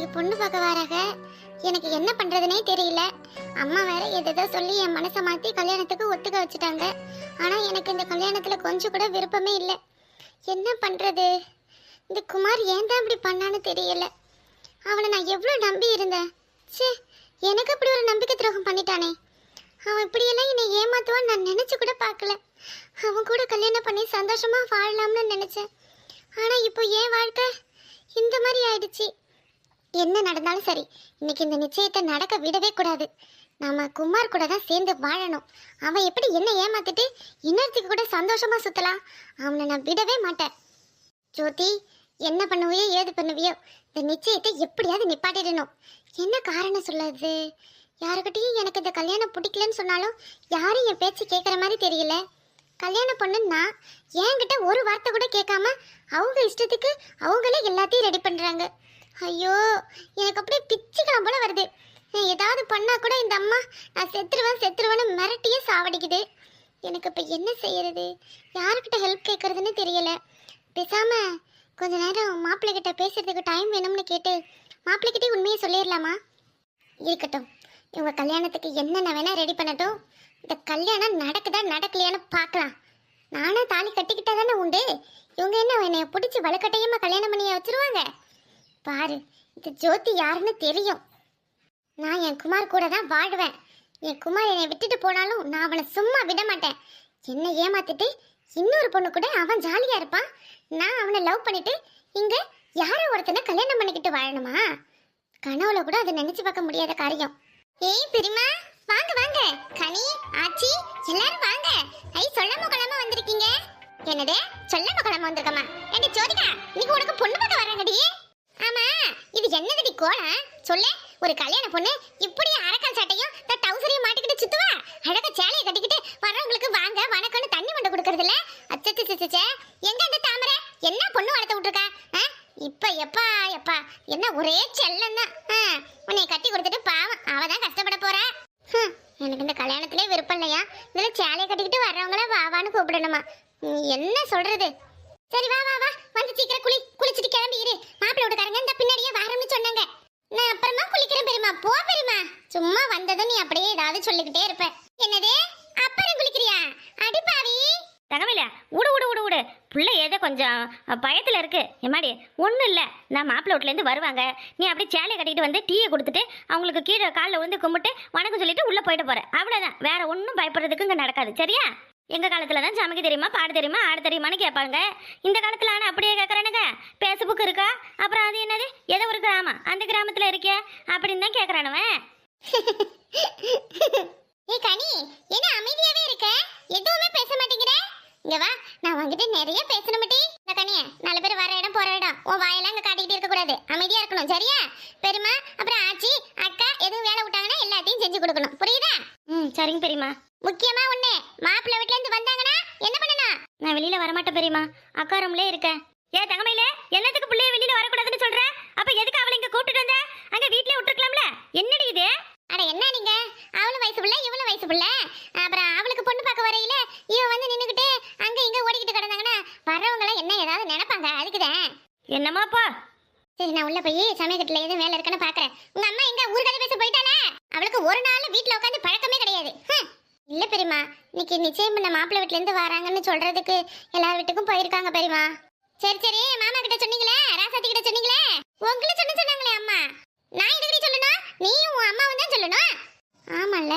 இன்னைக்கு பொண்ணு பார்க்க வராங்க எனக்கு என்ன பண்றதுனே தெரியல. அம்மா வேற எதோ சொல்லி என் மனசை மாத்தி கல்யாணத்துக்கு ஒத்துக்க வச்சுட்டாங்க. ஆனா எனக்கு இந்த கல்யாணத்துல கொஞ்சம் கூட விருப்பமே இல்லை. என்ன பண்றது? இந்த குமார் ஏன் தான் இப்படி பண்ணான்னு தெரியல. அவனை நான் எவ்வளோ நம்பி இருந்தேன். ச்சே எனக்கு அப்படி ஒரு நம்பிக்கை துரோகம் பண்ணிட்டானே. அவன் இப்படியெல்லாம் என்னை ஏமாத்துவான்னு நான் நினச்சி கூட பார்க்கல. அவன் கூட கல்யாணம் பண்ணி சந்தோஷமாக வாழலாம்னு நினச்சேன். ஆனால் இப்போ ஏன் வாழ்க்கை இந்த மாதிரி ஆயிடுச்சு. என்ன நடந்தாலும் சரி இன்னைக்கு இந்த நிச்சயத்தை நடக்க விடவே கூடாது. நாம குமார் கூட தான் சேர்ந்து வாழணும். அவன் எப்படி என்ன ஏமாத்திட்டு இன்னொருத்துக்கு கூட சந்தோஷமா சுத்தலாம்? அவனை நான் விடவே மாட்டேன். ஜோதி என்ன பண்ணுவியோ ஏது பண்ணுவியோ இந்த நிச்சயத்தை எப்படியாவது நிப்பாட்டிடணும். என்ன காரணம் சொல்லாது? யாருக்கிட்டையும் எனக்கு இந்த கல்யாணம் பிடிக்கலன்னு சொன்னாலும் யாரும் என் பேச்சு கேட்குற மாதிரி தெரியல. கல்யாணம் பொண்ணுன்னா என்கிட்ட ஒரு வார்த்தை கூட கேட்காம அவங்க இஷ்டத்துக்கு அவங்களே எல்லாத்தையும் ரெடி பண்ணுறாங்க ஐயோ எனக்கு அப்படியே பிச்சுக்கலாம் போல வருது. ஏதாவது பண்ணா கூட இந்த அம்மா நான் செத்துருவேன் செத்துருவேன்னு மிரட்டியே சாவடிக்குது. எனக்கு இப்போ என்ன செய்யறது? யாருக்கிட்ட ஹெல்ப் கேட்கறதுன்னு தெரியல. பேசாம கொஞ்ச நேரம் மாப்பிள்ளை கிட்ட பேசுறதுக்கு டைம் வேணும்னு கேட்டு மாப்பிள்ளைகிட்டே உண்மையை சொல்லிடலாமா? இருக்கட்டும். இவங்க கல்யாணத்துக்கு என்னென்ன வேணால் ரெடி பண்ணட்டும். இந்த கல்யாணம் நடக்குதா நடக்கலையான்னு பார்க்கலாம். நானும் தாலி கட்டிக்கிட்டா தானே உண்டு. இவங்க என்ன என்னை பிடிச்சி வலுக்கட்டையமாக கல்யாணம் பண்ணி வச்சுருவாங்க? பாரு இந்த ஜோதி யாருன்னு தெரியும். நான் என் குமார் கூட தான் வாழ்வேன். என் குமார் என்னை விட்டுட்டு போனாலும் நான் அவனை சும்மா விட மாட்டேன். என்னை ஏமாத்திட்டு இன்னொரு பொண்ணு கூட அவன் ஜாலியா இருப்பான். நான் அவனை லவ் பண்ணிட்டு இங்க யாரோ ஒருத்தனை கல்யாணம் பண்ணிக்கிட்டு வாழணுமா? கனவுல கூட அதை நினைச்சு பார்க்க முடியாத காரியம். ஏய் பெரியமா வாங்க வாங்க. கனி ஆச்சி எல்லாரும் வாங்க. ஐ சொல்லாம கொள்ளாம வந்திருக்கீங்க. என்னது? சொல்லாம கொள்ளாம வந்திருக்கமா? என்ன ஜோதிகா நீங்க உனக்கு பொண்ணு பார்க்க வராங்கடி ஆமா இது என்னதுடி கோலம்? சொல்ல ஒரு கல்யாண பொண்ணு இப்படி அரக்கால் சட்டையும் டவுசரையும் மாட்டிக்கிட்டு சுத்துவா? அழகா சேலையை கட்டிக்கிட்டு வர்றவங்களுக்கு வாங்க வணக்கம்னு தண்ணி மண்டை கொடுக்கறது இல்ல? அச்சச்சே எங்க அந்த தாமரை? என்ன பொண்ணு வளர்த்து விட்டுருக்கா? ஆ? இப்ப எப்பா எப்பா? என்ன ஒரே செல்லம் தான் உன்னை கட்டி கொடுத்துட்டு பாவம் அவ தான் கஷ்டப்பட போறா. எனக்கு இந்த கல்யாணத்திலே விருப்பம் இல்லையா? இதுல சேலையை கட்டிக்கிட்டு வர்றவங்கள வாவான்னு கூப்பிடணுமா? என்ன சொல்றது? சரி வா வா வா. வந்து சீக்கிரம் குளி குளிச்சுட்டு கிளம்பி இரு. மாப்பிள்ளை விட்டுக்காரங்க இந்த பின்னாடியே வரணும்னு சொன்னாங்க. நான் அப்புறமா குளிக்கிறேன் பெருமா போ பெருமா சும்மா வந்ததும் நீ அப்படியே ஏதாவது சொல்லிக்கிட்டே இருப்ப. என்னது? அப்புறம் குளிக்கிறியா? அடிப்பாவி தங்கவேல விடு விடு விடு விடு பிள்ளை ஏதோ கொஞ்சம் பயத்தில் இருக்கு. எம்மாடி ஒன்றும் இல்லை. நான் மாப்பிள்ளை வீட்லேருந்து வருவாங்க. நீ அப்படியே சேலையை கட்டிட்டு வந்து டீயை கொடுத்துட்டு அவங்களுக்கு கீழே காலில் விழுந்து கும்பிட்டு வணக்கம் சொல்லிட்டு உள்ளே போயிட்டு போகிறேன் அவ்வளோதான் வேற ஒன்றும் பயப்படுறதுக்கு இங்கே நடக்காது. சரியா? எங்கள் காலத்தில் தான் சமைக்க தெரியுமா பாட தெரியுமா ஆட தெரியுமான்னு கேட்பாங்க இந்த காலத்தில் ஆனால் அப்படியே கேட்குறானுங்க ஃபேஸ்புக் இருக்கா? அப்புறம் அது என்னது? ஏதோ ஒரு கிராமம். அந்த கிராமத்தில் இருக்கே அப்படின்னு தான் கேட்குறானுவன் ஏய் கனி என்ன அமைதியாவே இருக்க? எதுவுமே பேச மாட்டேங்கிற? இங்க வா நான் உன்கிட்ட நிறைய பேசணுமட்டி இந்த கனிய நாலு பேர் வர இடம் போற இடம். உன் வாயெல்லாம் இங்க காட்டிக்கிட்டு இருக்க கூடாது. அமைதியா இருக்கணும் சரியா? பெருமா அப்புறம் ஆச்சி அக்கா எதுவும் வேலை விட்டாங்கன்னா எல்லாத்தையும் செஞ்சு கொடுக்கணும். புரியுதா? ம் சரிங்க பெரியம்மா. முக்கியமா ஒண்ணு. மாப்பிள்ளை வீட்ல இருந்து வந்தாங்கன்னா என்ன பண்ணணும்? நான் வெளியில் வரமாட்டேன் பெரியம்மா. அக்கா ரூம்லே இருக்கேன். ஏ தங்கமையில என்னத்துக்கு பிள்ளைய வெளியில வரக்கூடாதுன்னு சொல்ற? அப்ப எதுக்கு அவளை இங்க கூட்டிட்டு வந்த? அங்க வீட்லயே விட்டுருக்கலாம்ல. என்னடி இது? அட என்ன நீங்க? அவளும் வயசு பிள்ளை இவளும் வயசு பிள்ளை. அப்புறம் அவளுக்கு பொண்ணு பார்க்க வரையில இவ வந்து நின்னுக்கிட்டு அங்க இங்க ஓடிக்கிட்டு கிடந்தாங்கன்னா வர்றவங்க எல்லாம் என்ன ஏதாவது நினைப்பாங்க? அதுக்குதான் என்னமாப்பா? சரி நான் உள்ள போய் சமயக்கட்டுல எதுவும் வேலை இருக்குன்னு பாக்குறேன். உங்க அம்மா எங்க ஊர்கதை பேச போயிட்டாளே? அவளுக்கு ஒரு நாள் வீட்ல உட்காந்து பழக்கமே கிடையாது. இல்ல பெரியமா இன்னைக்கு நிச்சயம் பண்ண மாப்பிள்ளை வீட்ல இருந்து வராங்கன்னு சொல்றதுக்கு எல்லார் வீட்டுக்கும் போயிருக்காங்க பெரியமா சரி சரி மாமா கிட்ட சொன்னீங்களே ராசாத்தி கிட்ட சொன்னீங்களே? உங்களை சொன்ன சொன்னாங்களே அம்மா. நான் எதுக்கு சொல்லணும்? நீயும் உன் அம்மாவும் தான் சொல்லணும். ஆமால்ல.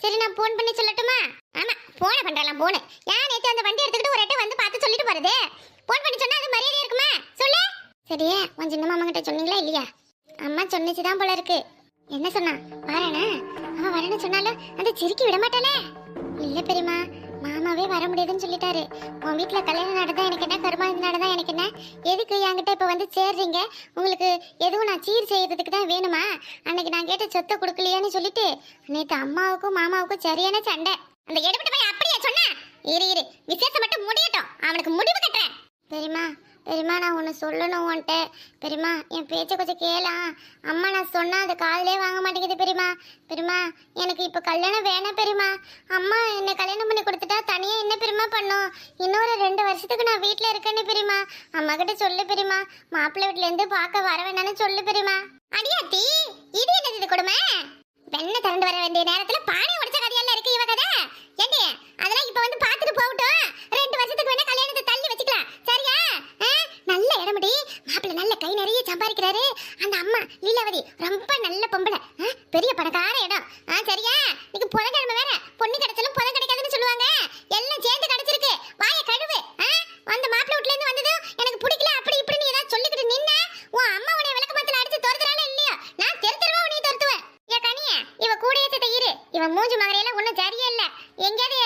சரி நான் ஃபோன் பண்ணி சொல்லட்டுமா? ஆமா போனை பண்றலாம் போனு ஏன் நேத்து அந்த வண்டி எடுத்துக்கிட்டு ஒரு அட்டை வந்து பார்த்து சொல்லிட்டு போறது? ஃபோன் பண்ணி சொன்னா அது மரியாதையா இருக்குமா? சொல்லு. சரியா உன் சின்ன மாமா கிட்ட சொன்னீங்களா இல்லையா? அம்மா சொன்னிச்சுதான் போல இருக்கு. என்ன சொன்னா? வரேனா அவ வரேன்னு சொன்னாலும் அந்த சிரிக்கி விட மாட்டாளே. இல்ல பெரியமா மாமாவே வர முடியாதுன்னு சொல்லிட்டாரு. உன் வீட்டுல கல்யாணம் நடந்தா எனக்கு என்ன? கருமாதி நடந்தா எனக்கு என்ன? எதுக்கு என்கிட்ட இப்ப வந்து சேர்றீங்க? உங்களுக்கு எதுவும் நான் சீர் செய்யறதுக்கு தான் வேணுமா? அன்னைக்கு நான் கேட்ட சொத்தை கொடுக்கலையான்னு சொல்லிட்டு நேத்து அம்மாவுக்கும் மாமாவுக்கும் சரியான சண்டை. அந்த எடுபட்ட போய் அப்படியே சொன்ன? இரு இரு. விசேஷம் மட்டும் முடியட்டும். அவனுக்கு முடிவு கட்டுறேன். பெரியமா பெரியமா நான் ஒன்று சொல்லணும் உன்ட்ட பெரியமா என் பேச்சை கொஞ்சம் கேளா. அம்மா நான் சொன்னா அது காதலே வாங்க மாட்டேங்குது பெரியமா பெரியமா எனக்கு இப்போ கல்யாணம் வேணாம் பெரியமா அம்மா என்னை கல்யாணம் பண்ணி கொடுத்துட்டா தனியாக என்ன பெரியமா பண்ணும்? இன்னொரு ரெண்டு வருஷத்துக்கு நான் வீட்டில் இருக்கேன்னு பெரியமா அம்மா கிட்ட சொல்லு பெரியமா மாப்பிள்ளை வீட்டிலேருந்து பார்க்க வர வேணாம்னு சொல்லு பெரியமா அடியாத்தி இது என்னது இது கொடுமை? வெண்ணெய் திறந்து வர வேண்டிய நேரத்துல பானை உடைச்ச கதையெல்லாம் இருக்கு இவ கதை. ஏண்டி அதெல்லாம் இப்ப வந்து பாத்துட்டு போகட்டும். ரெண்டு வருஷத்துக்கு வேணா கல்யாணத்தை தள்ளி வச்சு சரியா ஆ? நல்ல இடமுடி மாப்பிள்ளை நல்ல கை நிறைய சம்பாதிக்கிறாரு. அந்த அம்மா லீலாவதி ரொம்ப நல்ல பொம்பளை. பெரிய பணக்கார இடம். ஆ சரியா? இன்னைக்கு புதன்கிழமை வேற. பொண்ணு கிடைச்சாலும் புதன் கிடைக்காதுன்னு சொல்லுவாங்க எல்லாம் சேர்ந்து கிடைச்சிருக்கு வாய கழுவு ஆ? அந்த மாப்பிள்ளை வீட்ல இருந்து வந்ததும் எனக்கு பிடிக்கல அப்படி இப்படின்னு ஏதாவது சொல்லிக்கிட்டு நின்ன உன் அம்மா உன்னை விளக்கமாத்துல அடிச்சு துரத்துறாளோ இல்லையோ நான் தெரு தெருவா உன்னை துரத்துவேன் ஏ கனிய இவ கூடயே சேர்த்த இரு இவன் மூஞ்சி மகரையெல்லாம் ஒண்ணும் சரியே இல்ல எங்கேயாவது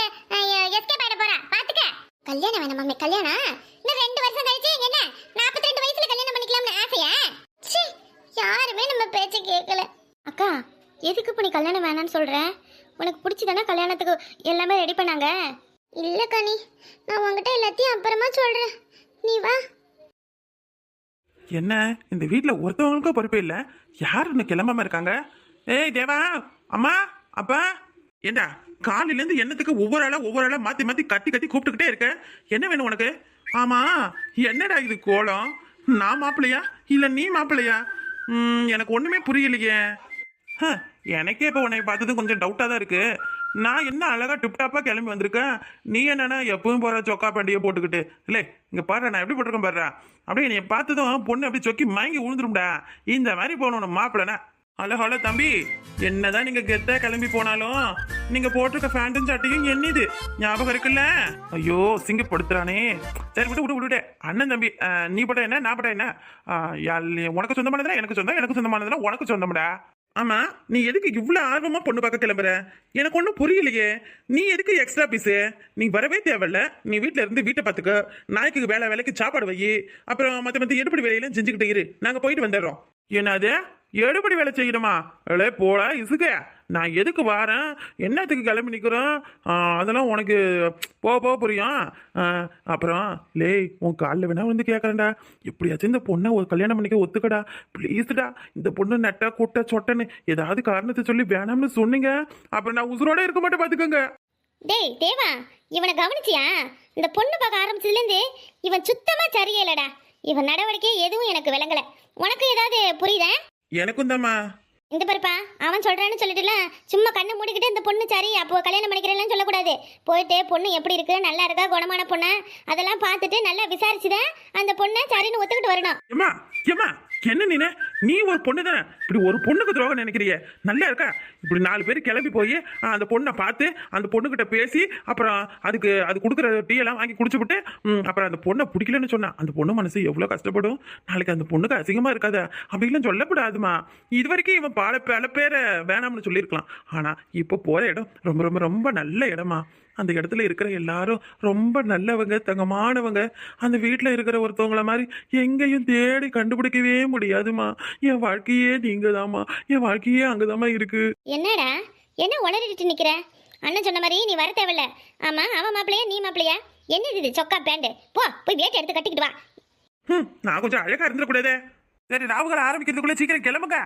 எஸ்கேப் ஆயிட போறா பாத்துக்க கல்யாணம் வேணாம் மம்மி கல்யாணம் இன்னும் ரெண்டு வருஷம் கழிச்சு என்ன நாற்பத்தி ரெண்டு வயசுல கல்யாணம் பண்ணிக்கலாம்னு ஆசையா ச்சீ, யாருமே நம்ம பேச்ச கேட்கல அக்கா எதுக்கு இப்போ நீ சொல்ற உனக்கு பிடிச்சதானே கல்யாணத்துக்கு எல்லாமே ரெடி பண்ணாங்க? இல்ல கனி நான் உன்கிட்ட எல்லாத்தையும் அப்புறமா சொல்றேன். நீ வா. என்ன இந்த வீட்டில் ஒருத்தவங்களுக்கும் பொறுப்பே இல்லை? யார் இன்னும் கிளம்பாம இருக்காங்க? ஏய் தேவா அம்மா அப்பா. ஏண்டா காலையிலேருந்து என்னத்துக்கு ஒவ்வொரு ஆளா ஒவ்வொரு ஆளா மாற்றி மாற்றி கத்தி கத்தி கூப்பிட்டுக்கிட்டே இருக்க? என்ன வேணும் உனக்கு? ஆமா என்னடா இது கோலம்? நான் மாப்பிள்ளையா? இல்லை நீ மாப்பிள்ளையா? ம், எனக்கு ஒன்றுமே புரியலையே. ஹ, எனக்கே இப்போ உன்னை பார்த்தது கொஞ்சம் டவுட்டாக தான் இருக்கு. நான் என்ன அழகா டிப்டாப்பாக கிளம்பி வந்திருக்கேன் நீ என்னன்னா எப்பவும் போகிற சொக்கா பண்டிகை போட்டுக்கிட்டு. இல்லை இங்கே பாரு நான் எப்படி போட்டிருக்கேன் பாரு அப்படியே என்னை பார்த்ததும் பொண்ணு அப்படி சொக்கி மயங்கி விழுந்துரும்டா இந்த மாதிரி போகணும் மாப்பிள்ளனா? ஹலோ ஹலோ தம்பி. என்னதான் நீங்க கெத்தா கிளம்பி போனாலும் நீங்க போட்டிருக்க ஃபேண்டும் சட்டையும் என்னது? ஞாபகம் இருக்குல்ல? ஐயோ சிங்கப்படுத்துறானே. சரி விட்டு விட்டு. விட்டுட்டே அண்ணன் தம்பி நீ பட்ட என்ன? நான் பட்ட என்ன? உனக்கு சொந்தமானதுல எனக்கு சொந்தம் எனக்கு சொந்தமானதுல உனக்கு சொந்தம்டா. ஆமா நீ எதுக்கு இவ்வளோ ஆர்வமா பொண்ணு பார்க்க கிளம்புற? எனக்கு ஒன்றும் புரியலையே. நீ எதுக்கு எக்ஸ்ட்ரா பீஸு நீ வரவே தேவையில்ல. நீ வீட்டில் இருந்து வீட்டை பார்த்துக்க. நாய்க்கு வேலை வேலைக்கு சாப்பாடு வை. அப்புறம் மற்ற மற்ற எடுப்படி வேலையெல்லாம் செஞ்சுக்கிட்டு இரு. நாங்கள் போயிட்டு வந்துடுறோம். என்னது? எடுபடி வேலை செய்யணுமா? இல்லை போல இசுக்க நான் எதுக்கு வாரேன்? என்னத்துக்கு கிளம்பி நிற்கிறோம் அதெல்லாம் உனக்கு போக போக புரியும். அப்புறம் லேய் உன் காலில் வேணா வந்து கேட்குறேன்டா எப்படியாச்சும் இந்த பொண்ணை ஒரு கல்யாணம் பண்ணிக்க ஒத்துக்கடா. ப்ளீஸ்டா இந்த பொண்ணு நெட்ட கூட்ட சொட்டன்னு ஏதாவது காரணத்தை சொல்லி வேணாம்னு சொன்னீங்க. அப்புறம் நான் உசுரோட இருக்க மாட்டேன் பார்த்துக்கோங்க டேய் தேவா இவனை கவனிச்சியா? இந்த பொண்ணு பார்க்க ஆரம்பிச்சதுலேருந்து இவன் சுத்தமாக இல்லைடா இவன் நடவடிக்கை எதுவும் எனக்கு விளங்கலை. உனக்கு ஏதாவது புரியுதா? எனக்கும் தாம்மா இந்த பாருப்பா அவன் சொல்கிறான்னு சொல்லிட்டுல சும்மா கண்ணை மூடிக்கிட்டு இந்த பொண்ணு சரி அப்போ கல்யாணம் பண்ணிக்கிறேன்னு சொல்லக்கூடாது. போயிட்டு பொண்ணு எப்படி இருக்கு நல்லா இருக்கா குணமான பொண்ணு? அதெல்லாம் பார்த்துட்டு நல்லா விசாரிச்சுதான் அந்த பொண்ணை சரின்னு ஒத்துக்கிட்டு வரணும். ஏம்மா ஏம்மா என்ன நீ நீ ஒரு பொண்ணு தானே? இப்படி ஒரு பொண்ணுக்கு துரோகம் நினைக்கிறிய? நல்லா இருக்கா? இப்படி நாலு பேர் கிளம்பி போய் அந்த பொண்ணை பார்த்து அந்த பொண்ணுக்கிட்ட பேசி அப்புறம் அதுக்கு அது கொடுக்குற டீ எல்லாம் வாங்கி குடிச்சு விட்டு அப்புறம் அந்த பொண்ணை பிடிக்கலன்னு சொன்னா அந்த பொண்ணு மனசு எவ்வளோ கஷ்டப்படும்? நாளைக்கு அந்த பொண்ணுக்கு அசிங்கமாக இருக்காது? அப்படிலாம் சொல்லக்கூடாதுமா. இது வரைக்கும் இவன் பால பல பேரை வேணாம்னு சொல்லியிருக்கலாம். ஆனா இப்போ போற இடம் ரொம்ப ரொம்ப ரொம்ப நல்ல இடமா. அந்த இடத்துல இருக்கிற எல்லாரும் ரொம்ப நல்லவங்க தங்கமானவங்க. அந்த வீட்டில் இருக்கிற ஒருத்தவங்கள மாதிரி எங்கேயும் தேடி கண்டுபிடிக்கவே முடியாதுமா. என் வாழ்க்கையே நீங்க என் வாழ்க்கையே அங்கதாம்மா இருக்கு. என்னடா? என்ன உளறிட்டு நிக்கிற? அண்ணன் சொன்ன மாதிரி நீ வர தேவையில்ல. ஆமா அவன் மாப்பிளையா நீ மாப்பிளையா என்னது இது? சொக்கா பேண்டு. போ போய் வேட்டை எடுத்து கட்டிக்கிட்டு வா. நான் கொஞ்சம் அழகா இருந்துடக்கூடாதே சரி ராவுகளை ஆரம்பிக்கிறதுக்குள்ள சீக்கிரம் கிளம்புங்க.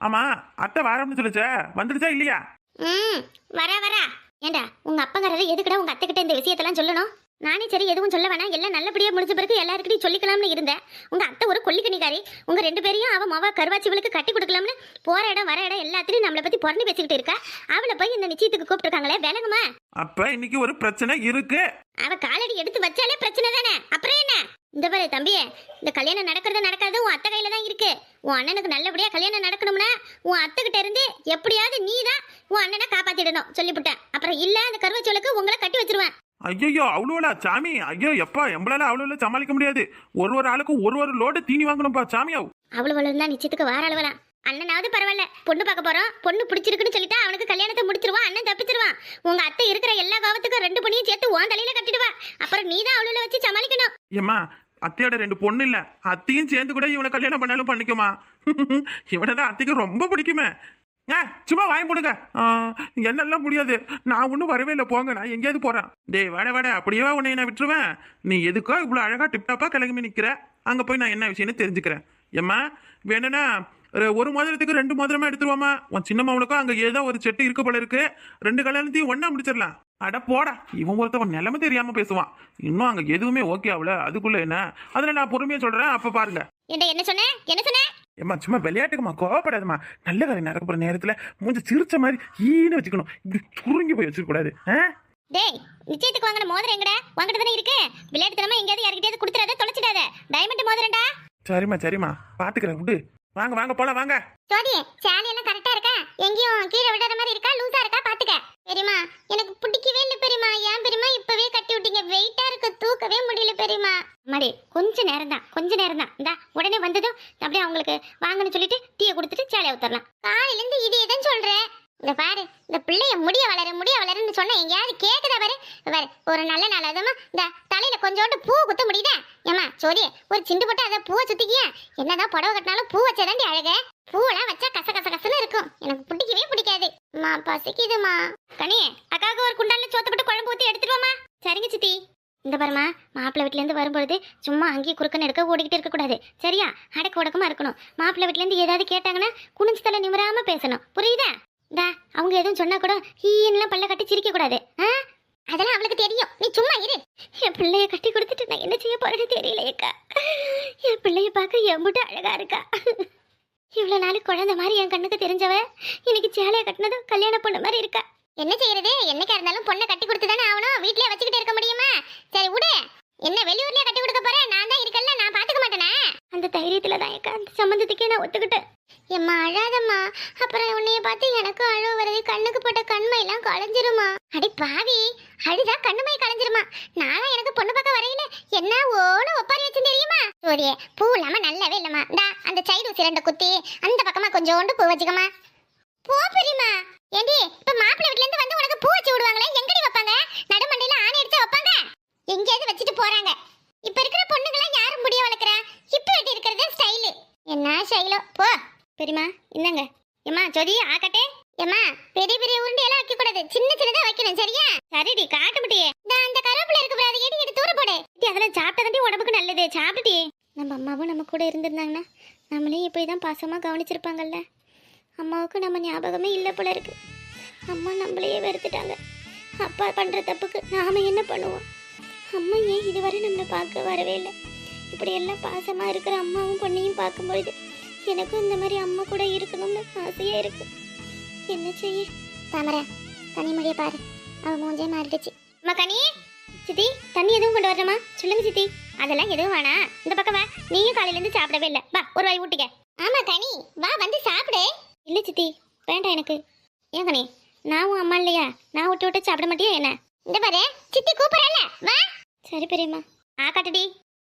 ஆமா அத்தை வாரம்னு சொல்லுச்ச. வந்துடுச்சா இல்லையா? ம் வரா வரா ஏண்டா உங்க அப்பங்கிறத எதுக்குடா உங்க அத்தைக்கிட்ட இந்த விஷயத்தெல்லாம் சொல்லணும்? நானே சரி எதுவும் சொல்ல வேணாம். எல்லாம் நல்லபடியா முடிஞ்ச பிறகு எல்லாருக்கிட்டையும் சொல்லிக்கலாம்னு இருந்தேன். உங்க அத்தை ஒரு கொல்லிக்கணிக்காரி உங்க ரெண்டு பேரையும் அவ மவ கருவாச்சிவளுக்கு கட்டி கொடுக்கலாம்னு போற இடம் வர இடம் எல்லாத்துலயும் நம்மளை பத்தி புறணி பேசிக்கிட்டு இருக்கா. அவளை போய் இந்த நிச்சயத்துக்கு கூப்பிட்டுருக்காங்களே விலகுமா? அப்ப இன்னைக்கு ஒரு பிரச்சனை இருக்கு. அவ காலடி எடுத்து வச்சாலே பிரச்சனை தானே? அப்புறம் என்ன? இந்த பாரு தம்பியே இந்த கல்யாணம் நடக்கிறது நடக்காது உன் அத்தை கையில தான் இருக்கு. உன் அண்ணனுக்கு நல்லபடியா கல்யாணம் நடக்கணும்னா உன் அத்தை கிட்ட இருந்து எப்படியாவது நீ தான் உன் அண்ணனை காப்பாத்திடணும் சொல்லிவிட்டேன் அப்புறம் இல்ல அந்த கருவச்சோளுக்கு உங்களை கட்டி வச்சிருவேன். ஐயோ அவ்வளோலா சாமி. ஐயோ எப்பா எம்பளால அவ்வளோ சமாளிக்க முடியாது. ஒரு ஒரு ஆளுக்கும் ஒரு ஒரு லோடு தீனி வாங்கணும்ப்பா சாமியா அவ்வளவு இருந்தா நிச்சயத்துக்கு வார அளவலாம் அண்ணனாவது பரவாயில்ல. பொண்ணு பார்க்க போறோம். பொண்ணு பிடிச்சிருக்குன்னு சொல்லிட்டா அவனுக்கு கல்யாணத்தை முடிச்சிருவான் அண்ணன் தப்பிச்சிருவான். உங்க அத்தை இருக்கிற எல்லா காவத்துக்கும் ரெண்டு பொண்ணையும் சேர்த்து உன் தலையில கட்டிடுவா. அப்புறம் நீ தான் அவ்வளோ வச்சு சமாளிக்கணும். ஏம்மா அத்தையோட ரெண்டு பொண்ணு இல்ல. அத்தையும் சேர்ந்து கூட இவனை கல்யாணம் பண்ணாலும் பண்ணிக்குமா? இவனை தான் அத்தைக்கு ரொம்ப பிடிக்குமே. ஏ சும்மா வாங்கி போடுங்க ஆ, என்னெல்லாம் முடியாது. நான் ஒன்றும் வரவே இல்லை. போங்க நான் எங்கேயாவது போகிறேன் டேய் வாட வாட. அப்படியே உன்னை நான் விட்டுருவேன்? நீ எதுக்கோ இவ்வளோ அழகாக டிப்டாப்பாக கிளம்பி நிற்கிற அங்கே போய் நான் என்ன விஷயம்னு தெரிஞ்சுக்கிறேன். ஏம்மா வேணும்னா ஒரு- ஒரு மோதிரத்துக்கு ரெண்டு மோதிரமா எடுத்துருவாமா உன் சின்ன மாவனுக்கும் அங்கே ஏதோ ஒரு செட்டு இருக்க போல இருக்கு. ரெண்டு கல்யாணத்தையும் ஒன்றா முடிச்சிடலாம். அட போடா. இவன் ஒருத்தவன் நிலைமை தெரியாம பேசுவான். இன்னும் அங்கே எதுவுமே ஓகே ஆகல. அதுக்குள்ள என்ன? அதில் நான் பொறுமையாக சொல்கிறேன் அப்போ பாருங்க. என்ன என்ன என்ன சொன்னேன் ஏம்மா சும்மா விளையாட்டுக்குமா கோவப்படாதம்மா. நல்ல காரியம் நடக்க போற நேரத்துல மூஞ்சி சிரிச்ச மாதிரி ஈன்னு வச்சுக்கணும். இப்படி சுருங்கி போய் வச்சிருக்க கூடாது ஆ? டேய் நிச்சயத்துக்கு வாங்கின மோதிரம் எங்கடா? வாங்கிட்டு தானே இருக்கு? விளையாட்டுத்தனமா எங்கேயாவது யார்கிட்டயாவது கொடுத்துறாத தொலைச்சிடாத. டைமண்ட் மோதிரம்டா. சரிம்மா சரிம்மா. பாத்துக்கிறேன் விடு. வாங்க வாங்க போலாம் வாங்க. ஜோதி சேலை எல்லாம் கரெக்டா இருக்கா? எங்கேயும் கீழே விடாத மாதிரி இருக்கா? லூசா இருக்கா? பாத்துக்க. பெரியமா எனக்கு பிடிக்கவே இல்லை பெரியமா ஏன் பெரியமா இப்பவே கட்டி விட்டீங்க. வெயிட்டா இருக்கு தூக்கவே முடியல பெரியமா அம்மாடி கொஞ்ச நேரம் தான் கொஞ்ச நேரம் தான். இந்தா உடனே வந்ததும் அப்படியே அவங்களுக்கு வாங்கன்னு சொல்லிட்டு டீயை கொடுத்துட்டு சேலையை ஊத்தரலாம் காலையில இருந்து இது எதுன்னு சொல்றேன் இந்த பாரு இந்த பிள்ளைய முடிய வளர முடிய வளருன்னு சொன்னா எங்கேயாவது கேக்குதா பாரு? பாரு ஒரு நல்ல நாள் அதுமா இந்த தலையில கொஞ்சோண்டு பூ குத்த முடியுதா? ஏமா சோதி ஒரு சிண்டு போட்டு அதை பூவை சுத்திக்கிய? என்னதான் புடவை கட்டினாலும் பூ வச்சதாண்டி அழகு? பூவெல்லாம் வச்சா கச கச கசன்னு இருக்கும். எனக்கு பிடிக்கவே பிடிக்காது. மா பசிக்குதுமா கனி அக்காவுக்கு ஒரு குண்டான்ல சோத்து போட்டு குழம்பு ஊத்தி எடுத்துட்டு வாமா சரிங்க சித்தி. இந்த பாருமா மாப்பிள்ளை வீட்டிலேருந்து வரும்பொழுது சும்மா அங்கேயே குறுக்கன்னு எடுக்க ஓடிக்கிட்டு இருக்கக்கூடாது சரியா? அடக்க உடக்கமாக இருக்கணும். மாப்பிள்ளை வீட்டிலேருந்து ஏதாவது கேட்டாங்கன்னா குனிஞ்சு தலை நிமிராமல் பேசணும். புரியுதா? டா அவங்க எதுவும் சொன்னா கூட ஹீன்லாம் பல்ல கட்டி சிரிக்க கூடாது. ஆ? அதெல்லாம் அவளுக்கு தெரியும். நீ சும்மா இரு. என் பிள்ளைய கட்டி கொடுத்துட்டு நான் என்ன செய்ய போறேன்னு தெரியலையேக்கா என் பிள்ளைய பார்க்க எம்பிட்டு அழகா இருக்கா. இவ்வளோ நாள் குழந்தை மாதிரி என் கண்ணுக்கு தெரிஞ்சவ இன்னைக்கு சேலையை கட்டினதும் கல்யாண பொண்ணு மாதிரி இருக்கா. என்ன செய்யறது? என்னைக்கா இருந்தாலும் பொண்ணை கட்டி கொடுத்து தானே ஆகணும். வீட்லயே வச்சுக்கிட்டு இருக்க முடியுமா? சரி விடு. என்ன வெளியூர்லயே கட்டி கொடுக்க போறேன் நான் தான் இருக்கல்ல நான் பாத்துக்க மாட்டேனே. அந்த தைரியத்துல தான் ஏக்கா அந்த சம்மந்தத்துக்கே நான் ஒத்துக்கிட்டேன். எம்மா அழாதம்மா. அப்புறம் உன்னைய பார்த்து எனக்கு அழுவ வருது. கண்ணுக்கு போட்ட கண்மையெல்லாம் களைஞ்சிருமா அடி பாவி. அழுதா கண்ணுமை களைஞ்சிருமா நானா எனக்கு பொண்ணு பார்க்க வரையில என்ன ஓன ஒப்பாரி வச்சு தெரியுமா? சோரியே பூ இல்லாம நல்லாவே இல்லம்மா. இந்தா அந்த சைடு ஊசி ரெண்டு குத்தி அந்த பக்கமா கொஞ்சோண்டு பூ வச்சுக்கமா பூ பெரியமா ஏண்டி இப்ப மாப்பிள்ளை வீட்ல இருந்து வந்து உனக்கு பூ வச்சு விடுவாங்களே எங்கடி வைப்பாங்க நடுமண்டையில ஆணை அடிச்சா வைப்பாங்க எங்கேயாவது வச்சுட்டு போறாங்க இப்ப இருக்கிற பொண்ணுங்களாம் யாரும் முடிய வளர்க்குறா இப்ப வெட்டி இருக்கிறது ஸ்டைலு என்ன ஸ்டைலோ போ பெரியமா என்னங்க ஏம்மா ஜோதி ஆக்கட்டே ஏம்மா பெரிய பெரிய உருண்டையெல்லாம் வைக்க கூடாது சின்ன சின்னதா வைக்கணும் சரியா சரிடி காட்ட முடியே இந்த அந்த கருவேப்பிலை இருக்கு பாரு, அதை எடி எடுத்து தூர போடு அதெல்லாம் சாப்பிட்டதாண்டி உடம்புக்கு நல்லது சாப்பிட்டுடி நம்ம அம்மாவும் நம்ம கூட இருந்திருந்தாங்கன்னா நம்மளே இப்படி தான் பாசமாக கவனிச்சிருப்பாங்கல்ல? அம்மாவுக்கு நம்ம ஞாபகமே இல்லை போல இருக்கு. அம்மா நம்மளையே வெறுத்துட்டாங்க. அப்பா பண்ணுற தப்புக்கு நாம் என்ன பண்ணுவோம்? அம்மா ஏன் இதுவரை நம்மளை பார்க்க வரவே இல்லை? இப்படியெல்லாம் பாசமாக இருக்கிற அம்மாவும் பொண்ணையும் பார்க்கும்பொழுது எனக்கும் இந்த மாதிரி அம்மா கூட இருக்கணும்னு ஆசையாக இருக்கு. என்ன செய்ய? தாமரை கனிமொழியை பாரு. அவள் மூஞ்சே மாறிடுச்சு. அம்மா கனி! சித்தி தண்ணி எதுவும் கொண்டு வரணுமா? சொல்லுங்க சித்தி. அதெல்லாம் எதுவும் வேணாம். இந்த பக்கம் வா. நீயும் காலையிலேருந்து சாப்பிடவே இல்லை. வா ஒரு வாய் ஊட்டிக்க. ஆமா கனி. வா வந்து சாப்பிடு. இல்லை சித்தி வேண்டாம் எனக்கு. ஏன் கனி? நான் உன் அம்மா இல்லையா? நான் விட்டு விட்டு சாப்பிட மாட்டியா என்ன? இந்த பாரு சித்தி கூப்பிடல வா. சரி பெரியம்மா. ஆ காட்டுடி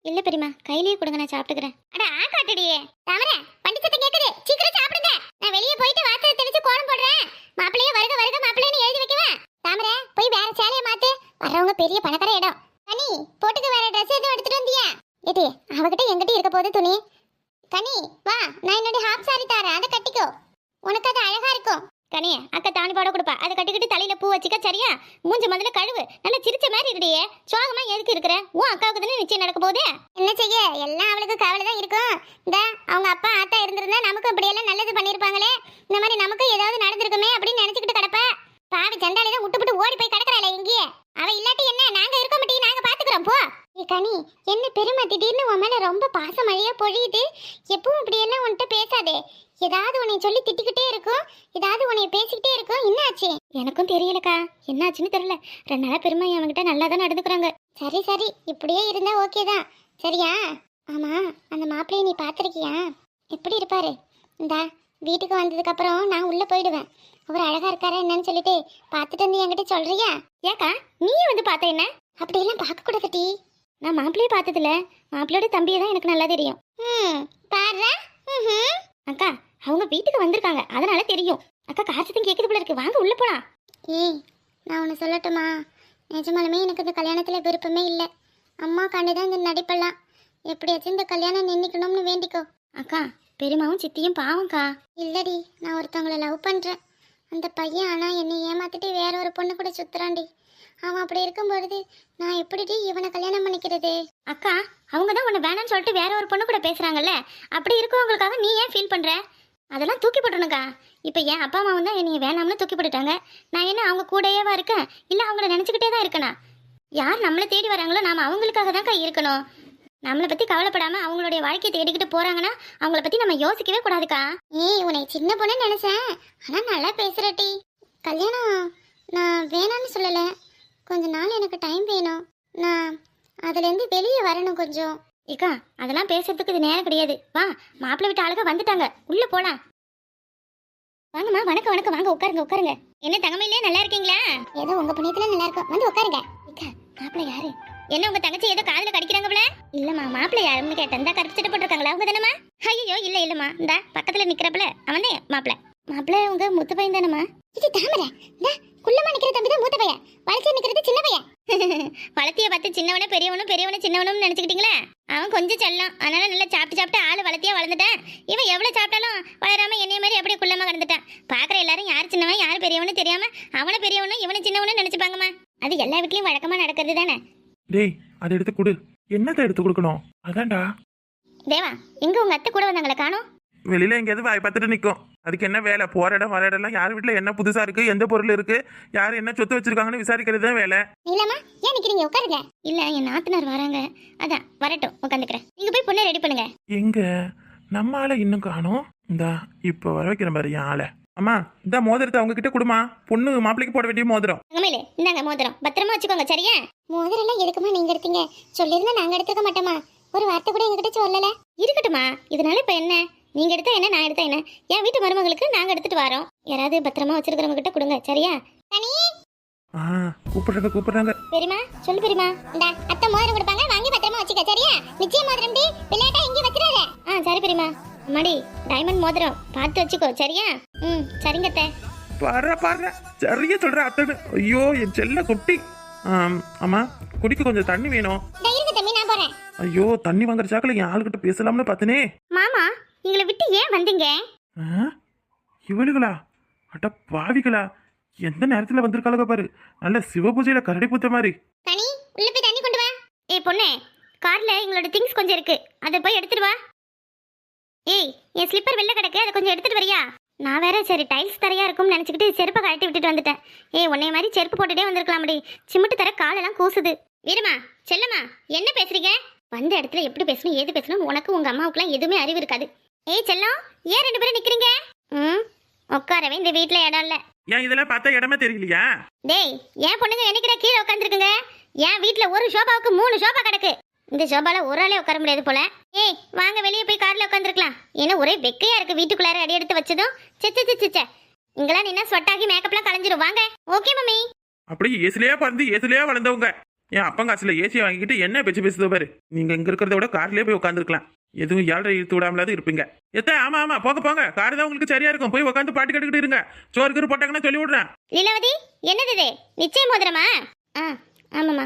இல்லை பெரியம்மா கையிலேயே கொடுங்க நான் சாப்பிட்டுக்கிறேன். அட ஆ காட்டுடியே தாமரை வண்டி சத்தம் கேக்குது. சீக்கிரம் சாப்பிடுங்க. நான் வெளியே போயிட்டு வாசலை தெளிச்சு கோலம் போடுறேன். மாப்பிள்ளையே வருக வருக மாப்பிள்ளைன்னு எழுதி வைக்குவேன் தாமரை போய் வேற சேலையை மாத்து. வர்றவங்க பெரிய பணக்கார இடம். கனி போட்டுக்க வேற ட்ரெஸ் எதுவும் எடுத்துட்டு வந்தியா? ஏடி அவகிட்ட எங்கிட்ட இருக்க போகுது துணி? கனி வா. நான் என்னோட ஹாஃப் சாரி தரேன். அதை கட்டிக்கோ. உனக்கு அது அழகா இருக்கும். கனி அக்கா தாணி பாட கொடுப்பா. அதை கட்டிக்கிட்டு தலையில பூ வச்சுக்க சரியா? மூஞ்ச முதல்ல கழுவு. நல்லா சிரிச்ச மாதிரி இருடியே. சோகமா எதுக்கு இருக்கிற? உன் அக்காவுக்கு தானே நிச்சயம் நடக்க போதே என்ன செய்ய? எல்லாம் அவளுக்கு கவலை தான் இருக்கும். இந்த அவங்க அப்பா ஆத்தா இருந்திருந்தா நமக்கு இப்படி எல்லாம் நல்லது பண்ணிருப்பாங்களே இந்த மாதிரி நமக்கு ஏதாவது நடந்திருக்குமே அப்படின்னு நினைச்சுக்கிட்டு கிடப்ப பாவி சண்டாளி தான் விட்டு ஓடி போய் கிடக்குறாளே இங்கேயே அவ இல்லாட்டி என்ன நாங்க இருக்க மாட்டேங்க நாங்க பாத்துக்கிறோம் போ ஏ கனி என்ன பெருமை திடீர்னு உன் மேல ரொம்ப பாசமழையா பொழியுது. எப்பவும் இப்படி எல்லாம் உன்கிட்ட பேசாதே. ஏதாவது உன்னை சொல்லி திட்டிக்கிட்டே இருக்கும். ஏதாவது உன்னை பேசிக்கிட்டே இருக்கும். என்னாச்சு? எனக்கும் தெரியலக்கா. என்னாச்சுன்னு தெரியல. ரெண்டு நாளா பெருமை அவன்கிட்ட நல்லா தான் நடந்துக்கிறாங்க. சரி சரி. இப்படியே இருந்தா ஓகே தான். சரியா? ஆமா அந்த மாப்பிள்ளைய நீ பார்த்திருக்கியா? எப்படி இருப்பாரு? இந்தா வீட்டுக்கு வந்ததுக்கு அப்புறம் நான் உள்ள போயிடுவேன். அவர் அழகா இருக்காரா என்னன்னு சொல்லிட்டு பார்த்துட்டு வந்து என்கிட்ட சொல்றியா? ஏக்கா நீ வந்து பார்த்த என்ன? அப்படியெல்லாம் பார்க்க கூடாது டி. நான் மாப்பிள்ளையே பார்த்ததில்ல. மாப்பிள்ளையோட தம்பியை தான் எனக்கு நல்லா தெரியும். ம் பாரு. அக்கா அவங்க வீட்டுக்கு வந்திருக்காங்க. அதனால தெரியும். அக்கா காசத்தையும் கேட்குது போல இருக்கு. வாங்க உள்ள போலாம். ஏய் நான் ஒன்று சொல்லட்டுமா? நிஜமாலுமே எனக்கு இந்த கல்யாணத்தில் விருப்பமே இல்லை. அம்மா தான் இந்த நடிப்பெல்லாம். எப்படியாச்சும் இந்த கல்யாணம் நின்றுக்கணும்னு வேண்டிக்கோ. அக்கா பெரியமாவும் சித்தியும் பாவம்க்கா. இல்லடி நான் ஒருத்தவங்கள லவ் பண்ணுறேன் அந்த பையன் ஆனால் என்னை ஏமாத்திட்டு வேற ஒரு பொண்ணு கூட சுத்துறான்டி. அவன் அப்படி இருக்கும் பொழுது நான் எப்படிடி இவனை கல்யாணம் பண்ணிக்கிறது? அக்கா அவங்க தான் உன்னை வேணாம்னு சொல்லிட்டு வேற ஒரு பொண்ணு கூட பேசுறாங்கல்ல? அப்படி இருக்கவங்களுக்காக நீ ஏன் ஃபீல் பண்ற? அதெல்லாம் தூக்கி போட்டணுக்கா இப்போ என் அப்பா அம்மா தான் என்னைய வேணாம்னு தூக்கி போட்டுட்டாங்க. நான் என்ன அவங்க கூடயேவா இருக்கேன்? இல்லை அவங்கள நினச்சிக்கிட்டே தான் இருக்கேனா? யார் நம்மளை தேடி வராங்களோ நாம அவங்களுக்காக தான்க்கா இருக்கணும். நம்மளை பற்றி கவலைப்படாமல் அவங்களுடைய வாழ்க்கையை தேடிக்கிட்டு போகிறாங்கன்னா அவங்கள பற்றி நம்ம யோசிக்கவே கூடாதுக்கா. ஏய் உன்னை சின்ன பொண்ணு நினச்சேன். ஆனால் நல்லா பேசுற டி. கல்யாணம் நான் வேணான்னு சொல்லலை. கொஞ்ச நாள் எனக்கு டைம் வேணும். நான் அதுல இருந்து வெளியே வரணும் கொஞ்சம். ஏக்கா அதெல்லாம் பேசுறதுக்கு இது நேரம் கிடையாது. வா மாப்பிள்ளை வீட்டு ஆளுங்க வந்துட்டாங்க. உள்ள போலாம். வாங்கம்மா வணக்கம் வணக்கம். வாங்க உட்காருங்க உட்காருங்க. என்ன தங்கமையிலே நல்லா இருக்கீங்களா? ஏதோ உங்க புண்ணியத்துல நல்லா இருக்கும். வந்து உட்காருங்க. ஏக்கா மாப்பிள்ளை யாரு? என்ன உங்க தங்கச்சி ஏதோ காதுல கடிக்கிறாங்க போல? இல்லம்மா மாப்பிள்ளை யாருன்னு கேட்டேன். இந்த கருப்பு சட்டை போட்டிருக்காங்களா? அவங்க தானம்மா? ஐயோ இல்ல இல்லம்மா. இந்த பக்கத்துல நிக்கிறப்பல. அவன் தான் மாப்பிள்ளை. மாப்பிள்ளை உங்க முத்து பையன் தானம்மா? இது தாமரை. குள்ளமா நிக்கிற தம்பி தான் மூத்த பையன். வளர்ச்சி நிக்கிறது சின்ன பையன். வளர்த்திய பார்த்து சின்னவனே பெரியவனும் பெரியவனே சின்னவனும் நினைச்சுக்கிட்டீங்களா? அவன் கொஞ்சம் செல்லம். அதனால நல்லா சாப்பிட்டு சாப்பிட்டு ஆளு வளர்த்தியா வளர்ந்துட்டான். இவன் எவ்வளவு சாப்பிட்டாலும் வளராம என்னைய மாதிரி அப்படியே குள்ளமா கிடந்துட்டான். பாக்குற எல்லாரும் யார் சின்னவன் யார் பெரியவனு தெரியாம அவனை பெரியவனும் இவனை சின்னவனும் நினைச்சுப்பாங்கம்மா. அது எல்லா வீட்லயும் வழக்கமா நடக்கிறது தானே? டேய் அதை எடுத்து கொடு. என்னத்தை எடுத்து கொடுக்கணும்? அதான்டா. தேவா எங்க உங்க அத்தை கூட வந்தாங்களே காணோம்? வெளியில எங்கேயாவது வாய் பார்த்துட்டு நிற்கும் அதுக்கு என்ன வேலை? போற இடம் வர இடம்லாம் யார் வீட்டில் என்ன புதுசா இருக்கு? எந்த பொருள் இருக்கு? யார் என்ன சொத்து வச்சிருக்காங்கன்னு விசாரிக்கிறது தான் வேலை. நீலமா ஏன் நிக்கிறீங்க? உட்காருங்க. இல்ல என் நாத்தனார் வராங்க. அதான் வரட்டும் உட்காந்துக்கிறேன். நீங்க போய் பொண்ணை ரெடி பண்ணுங்க. எங்க? நம்ம ஆளை இன்னும் காணோம். இந்தா இப்போ வர வைக்கிறேன் பாரு என் ஆளை. அம்மா இந்த மோதிரத்தை அவங்க கிட்ட கொடுமா. பொண்ணு மாப்பிள்ளைக்கு போட வேண்டிய மோதிரம். தங்கமயிலே இந்தாங்க மோதிரம். பத்திரமா வச்சுக்கோங்க சரியா? மோதிரெல்லாம் எதுக்குமா நீங்க எடுத்தீங்க? சொல்லியிருந்தா நாங்க எடுத்துக்க மாட்டோமா? ஒரு வார்த்தை கூட எங்ககிட்ட சொல்லல. இருக்கட்டுமா இதனால இப்ப என்ன? நீங்க எடுத்தா என்ன நான் எடுத்தா என்ன? என் வீட்டு மருமகளுக்கு நாங்க எடுத்துட்டு வரோம். யாராவது பத்திரமா வச்சிருக்கிறவங்க கிட்ட கொடுங்க சரியா? தனி? ஆ கூப்பிடுறாங்க கூப்பிடுறாங்க. பெரியமா சொல்லு பெரியமா இந்த அத்தை மோதிரம் கொடுப்பாங்க வாங்கி பத்திரமா வச்சுக்க சரியா? நிச்சயம் மோதிரம் டி விளையாட்டா இங்கே வச்சிடாத. ஆ சரி பெரியமா அம்மாடி டைமண்ட் மோதிரம் பார்த்து வச்சுக்கோ சரியா? ம் சரிங்க அத்தை. பாரு பாரு சரியா சொல்ற அத்தனு ஐயோ என் செல்ல குட்டி. ஆம், அம்மா குடிக்க கொஞ்சம் தண்ணி வேணும். இந்த இருங்க தம்பி நான் போறேன். ஐயோ தண்ணி வாங்குற சாக்கில் என் ஆளுகிட்ட பேசலாம்னு பார்த்தனே. மாமா எங்களை விட்டு ஏன் வந்தீங்க? இவளுகளா? அட பாவிகளா. எந்த நேரத்தில் வந்திருக்காளுக பாரு. நல்ல சிவபூஜையில கரடி பூத்த மாதிரி. தனி உள்ள போய் தண்ணி கொண்டு வா. ஏய் பொண்ணே கார்ல எங்களோட திங்ஸ் கொஞ்சம் இருக்கு. அதை போய் எடுத்துட்டு வா. ஏய் என் ஸ்லிப்பர் வெளில கிடக்கு. அதை கொஞ்சம் எடுத்துட்டு வரியா? நான் வேற சரி டைல்ஸ் தரையா இருக்கும்னு நினைச்சுக்கிட்டு செருப்பை கழட்டி விட்டுட்டு வந்துட்டேன். ஏய் உன்னைய மாதிரி செருப்பு போட்டுட்டே வந்திருக்கலாமடி. சிமிட்டு தர காலெல்லாம் கூசுது. வீரமா செல்லம்மா என்ன பேசுறீங்க? வந்த இடத்துல எப்படி பேசணும் ஏது பேசணும் உனக்கு உங்க அம்மாவுக்குலாம் எதுவுமே அறிவு இருக்காது. ஏய் செல்லம் ஏன் ரெண்டு பேரும் நிக்கிறீங்க? ம் உட்காரவே இந்த வீட்ல இடம் இல்ல. ஏன் இதெல்லாம் பார்த்தா இடமே தெரியலையா? டேய் என் பொண்ணுங்க என்னைக்கிட கீழே உட்காந்துருக்குங்க என் வீட்ல ஒரு ஷோபாவுக்கு மூணு ஷோபா கிடக்கு. இந்த ஷோபால ஒரு ஆளே உட்கார முடியாது போல. ஏய் வாங்க வெளியே போய் கார்ல உட்காந்துருக்கலாம் ஏன்னா ஒரே வெக்கையா இருக்கு வீட்டுக்குள்ளார அடி எடுத்து வச்சதும்? சிச்ச சிச்ச இங்கெல்லாம் நின்னா ஸ்வெட்டாகி மேக்கப்லாம் கலைஞ்சிரும். வாங்க. Okay mummy. அப்படி ஏசிலேயே பிறந்து ஏசிலேயே வளர்ந்தவங்க. என் அப்பன் காசுல ஏசியை வாங்கிக்கிட்டு என்ன பேச்சு பேசுதோ பாரு. நீங்க இங்க இருக்கிறத விட கார்லயே போய் உட்காந்துருக்கலாம் எதுவும் ஏழரை இழுத்து விடாமலாவது இருப்பீங்க. எத்த ஆமா ஆமா போங்க போங்க. கார் தான் உங்களுக்கு சரியா இருக்கும். போய் உட்காந்து பாட்டு கேட்டுக்கிட்டு இருங்க. சோறு கீறு போட்டாங்கன்னா சொல்லி விடுறேன். லீலாவதி என்னது இது? நிச்சயம் மோதிரமா? ஆ ஆமாம்மா.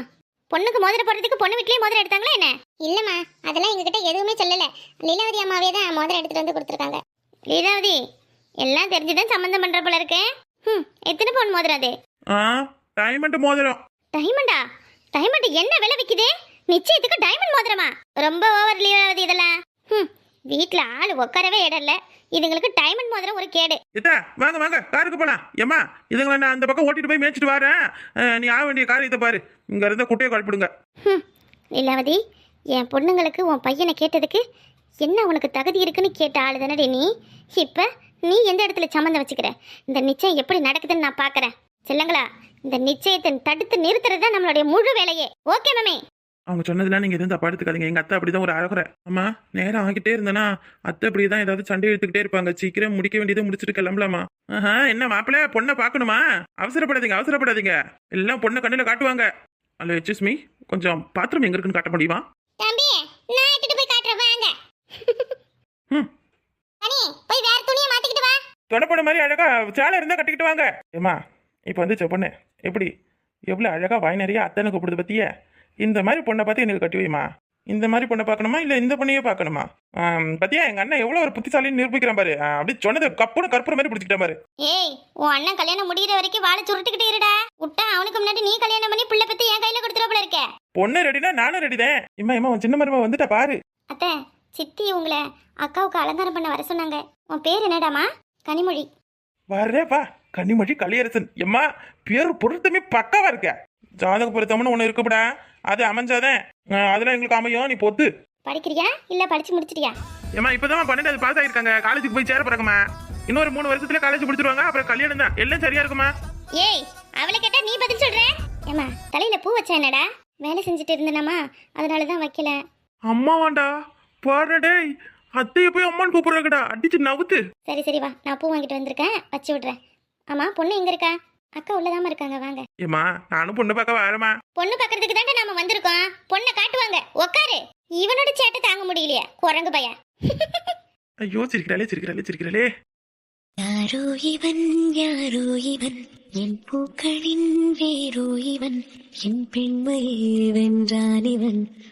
பொண்ணுக்கு மோதிரம் போடுறதுக்கு பொண்ணு வீட்லயே மோதிரம் எடுத்தாங்களா என்ன? இல்லம்மா அதெல்லாம் எங்ககிட்ட எதுவுமே சொல்லல. லீலாவதி அம்மாவே தான் மோதிரம் எடுத்துட்டு வந்து கொடுத்துருக்காங்க. லீலாவதி எல்லாம் தெரிஞ்சுதான் சம்மந்தம் பண்ற போல இருக்கு. ம் எத்தனை பவுன் மோதிரம் அது? ஆ டைமண்ட் மோதிரம். டைமண்டா டைமண்ட் என்ன விலை விக்குது? நிச்சயத்துக்கு டைமண்ட் மோதிரமா? ரொம்ப ஓவர் லீவாகுது இதெல்லாம். ம் வீட்ல ஆள் உட்காரவே இடம் இல்ல இதுங்களுக்கு டைமண்ட் மோதிரம் ஒரு கேடு. எத்த வாங்க வாங்க காருக்கு போலாம். ஏம்மா இதுங்களை நான் அந்த பக்கம் ஓட்டிட்டு போய் மேய்ச்சிட்டு வரேன். நீ ஆக வேண்டிய காரியத்தை பாரு. இங்க இருந்த குட்டையை கழிப்பிடுங்க. ம் லீலாவதி என் பொண்ணுங்களுக்கு உன் பையனை கேட்டதுக்கு என்ன உனக்கு தகுதி இருக்குன்னு கேட்ட ஆளு தானடி நீ? இப்ப நீ எந்த இடத்துல சம்மந்தம் வச்சுக்கிற? இந்த நிச்சயம் எப்படி நடக்குதுன்னு நான் பார்க்கறேன் செல்லங்களா இந்த நிச்சயத்தை தடுத்து நிறுத்துறது தான் நம்மளுடைய முழு வேலையே. ஓகே மேமே? அவங்க சொன்னதெல்லாம் நீங்க எதுவும் தப்பா எடுத்துக்காதீங்க. எங்க அத்தை அப்படிதான் ஒரு அழகுற. அம்மா நேரம் ஆகிட்டே இருந்தேன்னா அத்தை அப்படிதான் ஏதாவது சண்டை எடுத்துக்கிட்டே இருப்பாங்க. சீக்கிரம் முடிக்க வேண்டியதை முடிச்சுட்டு கிளம்பலாமா? ஆஹா என்ன மாப்பிள்ள? பொண்ணை பார்க்கணுமா? அவசரப்படாதீங்க அவசரப்படாதீங்க. எல்லாம் பொண்ணை கண்ணில் காட்டுவாங்க. ஹலோ எச்எஸ் மீ கொஞ்சம் பாத்ரூம் எங்க இருக்குன்னு காட்ட முடியுமா? தம்பி நான் எடுத்துட்டு போய் காட்டுறேன். வாங்க. ம் போய் வேற துணியை மாத்திக்கிட்டு வா. தொடப்பட மாதிரி அழகா சேலை இருந்தா கட்டிக்கிட்டு வாங்க. ஏமா இப்போ வந்து பொண்ணு. எப்படி? எவ்வளோ அழகா வாய் நிறைய அத்தனை கூப்பிடுது பத்திய? இந்த மாதிரி பொண்ணை பார்த்து எனக்கு கட்டி வைமா இந்த மாதிரி பொண்ணை பார்க்கணுமா? இல்லை இந்த பொண்ணையே பார்க்கணுமா? பத்தியா எங்க அண்ணன் எவ்வளோ ஒரு புத்திசாலின்னு நிரூபிக்கிறான் பாரு. அப்படி சொன்னது கப்புன்னு கற்பூர மாதிரி பிடிச்சிக்கிட்டா பாரு. ஏய் உன் அண்ணன் கல்யாணம் முடியிற வரைக்கும் வாழை சுருட்டுக்கிட்டு இருடா. விட்டா அவனுக்கு முன்னாடி நீ கல்யாணம் பண்ணி பிள்ளை பத்தி என் கையில கொடுத்துருவ இருக்க. பொண்ணு ரெடினா நானும் ரெடி தான். இம்மா இம்மா உன் சின்ன மருமா வந்துட்டா பாரு. அத்தை சித்தி உங்களை அக்காவுக்கு அலங்காரம் பண்ண வர சொன்னாங்க. உன் பேர் என்னடாமா? கனிமொழி. வரேப்பா கன்னிமொழி கலியரசன். எம்மா பேர் பொருத்தமே பக்காவா இருக்க. ஜாதக பொருத்தம்னு ஒன்று இருக்குப்படா. அது அமைஞ்சாதான் அதெல்லாம் எங்களுக்கு அமையும். நீ பொத்து. படிக்கிறியா? இல்ல படிச்சு முடிச்சிட்டியா? ஏமா இப்பதான் பன்னெண்டாவது பாஸ் ஆயிருக்காங்க. காலேஜுக்கு போய் சேர போறாங்கம்மா. இன்னொரு மூணு வருஷத்துல காலேஜ் முடிச்சிருவாங்க. அப்புறம் கல்யாணம் தான். எல்லாம் சரியா இருக்குமா? ஏய் அவளை கேட்டா நீ பதில் சொல்ற? ஏமா தலையில பூ வச்சா என்னடா? வேலை செஞ்சுட்டு இருந்தனாமா அதனால தான் வைக்கல. அம்மா வாண்டா. பாரு டேய். அத்தைய போய் அம்மான்னு கூப்பிடுறாங்கடா. அடிச்சு நவுத்து. சரி சரி வா. நான் பூ வாங்கிட்டு வந்திருக்கேன். வச்சு விடுறேன். ஆமா பொண்ணு எங்க இருக்கா? அக்கா உள்ளதாம இருக்காங்க வாங்க. ஏமா நானும் பொண்ணு பார்க்க வரேம்மா. பொண்ணு பார்க்கறதுக்கு தானே நாம வந்திருக்கோம். பொண்ணை காட்டுவாங்க. உக்காரு. இவனோட சேட்டை தாங்க முடியலையே. குரங்கு பையன். ஐயோ சிரிக்கிறாளே சிரிக்கிறாளே சிரிக்கிறாளே. யாரோ இவன் யாரோ இவன். என் பூக்களின் வேரோ இவன். என் பெண்மையை வென்றான் இவன்.